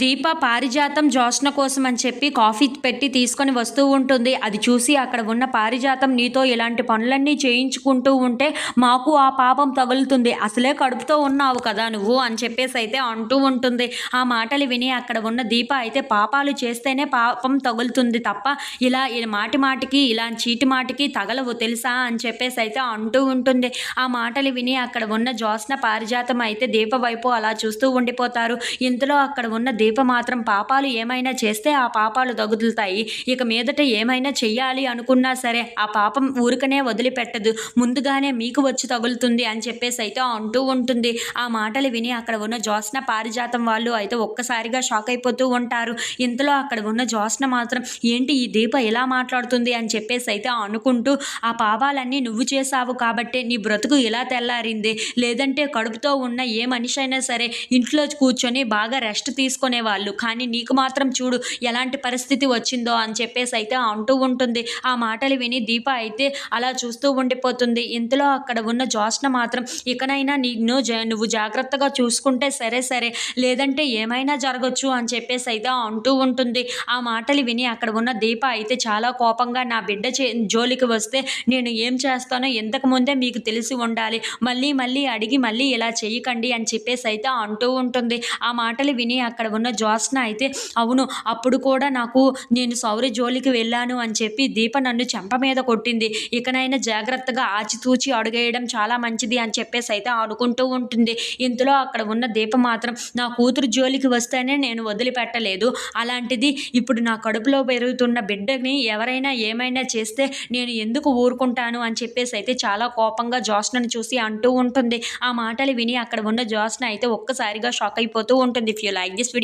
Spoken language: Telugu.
దీప పారిజాతం జోష్న కోసం అని చెప్పి కాఫీ పెట్టి తీసుకొని వస్తూ ఉంటుంది. అది చూసి అక్కడ ఉన్న పారిజాతం నీతో ఇలాంటి పనులన్నీ చేయించుకుంటూ ఉంటే మాకు ఆ పాపం తగులుతుంది. అసలే కడుపుతో ఉన్నావు కదా నువ్వు అని చెప్పేసి అయితే అంటూ ఉంటుంది. ఆ మాటలు విని అక్కడ ఉన్న దీప అయితే పాపాలు చేస్తేనే పాపం తగులుతుంది తప్ప ఇలా ఇలా మాటి మాటికి ఇలా చీటి మాటికి తగలవు తెలుసా అని చెప్పేసి అయితే అంటూ ఉంటుంది. ఆ మాటలు విని అక్కడ ఉన్న జోస్న పారిజాతం అయితే దీప వైపు అలా చూస్తూ ఉండిపోతారు. ఇంతలో అక్కడ ఉన్న దీప మాత్రం పాపాలు ఏమైనా చేస్తే ఆ పాపాలు తగులుతాయి ఇక మీదట ఏమైనా చెయ్యాలి అనుకున్నా సరే ఆ పాపం ఊరికనే వదిలిపెట్టదు. ముందుగానే మీకు వచ్చి తగులుతుంది అని చెప్పేసి అయితే అంటూ ఉంటుంది. ఆ మాటలు విని అక్కడ ఉన్న జోస్న పారిజాతం వాళ్ళు అయితే ఒక్కసారిగా షాక్ అయిపోతూ ఉంటారు. ఇంతలో అక్కడ ఉన్న జోస్న మాత్రం ఏంటి ఈ దీప ఎలా మాట్లాడుతుంది? అని చెప్పేసి అయితే అనుకుంటూ ఆ పాపాలన్నీ నువ్వు చేసావు కాబట్టి నీ బ్రతుకు ఇలా తెల్లారింది. లేదంటే కడుపుతో ఉన్న ఏ మనిషి అయినా సరే ఇంట్లో కూర్చొని బాగా రెస్ట్ తీసుకునేవాళ్ళు కానీ నీకు మాత్రం చూడు ఎలాంటి పరిస్థితి వచ్చిందో అని చెప్పేసి అయితే అంటూ ఉంటుంది. ఆ మాటలు విని దీప అయితే అలా చూస్తూ ఉండిపోతుంది. ఇంతలో అక్కడ ఉన్న జోష్న మాత్రం ఇకనైనా నిన్ను నువ్వు జాగ్రత్తగా చూసుకుంటే సరే సరే. లేదంటే ఏమైనా జరగచ్చు అని చెప్పేసి అయితే అంటూ ఉంటుంది. ఆ మాటలు విని అక్కడ ఉన్న దీప అయితే చాలా కోపంగా నా బిడ్డ చే జోలికి వస్తే నేను ఏం చేస్తానో ఇంతకు ముందే మీకు తెలిసి ఉండాలి. మళ్ళీ మళ్ళీ అడిగి మళ్ళీ ఇలా చేయకండి అని చెప్పేసి అయితే అంటూ ఉంటుంది. ఆ మాటలు విని అక్కడ ఉన్న జ్యోత్స్న అయితే అవును అప్పుడు కూడా నాకు నేను సౌరి జోలికి వెళ్ళాను అని చెప్పి దీప నన్ను చెంప మీద కొట్టింది. ఇకనైనా జాగ్రత్తగా ఆచితూచి అడుగేయడం చాలా మంచిది అని చెప్పేసి అయితే అనుకుంటూ ఉంటుంది. ఇంతలో అక్కడ ఉన్న దీప మాత్రం నా కూతురు జోలికి వస్తేనే నేను వదిలిపెట్టలేదు. అలాంటిది ఇప్పుడు నా కడుపులో పెరుగుతున్న బిడ్డని ఎవరైనా ఏమైనా చేస్తే నేను ఎందుకు ఊరుకుంటాను అని చెప్పేసి అయితే చాలా కోపంగా జోస్నను చూసి అంటూ ఉంటుంది. ఆ మాటలు విని అక్కడ ఉన్న జోస్న అయితే ఒక్కసారిగా షాక్ అయిపోతూ ఉంటుంది. If you like this video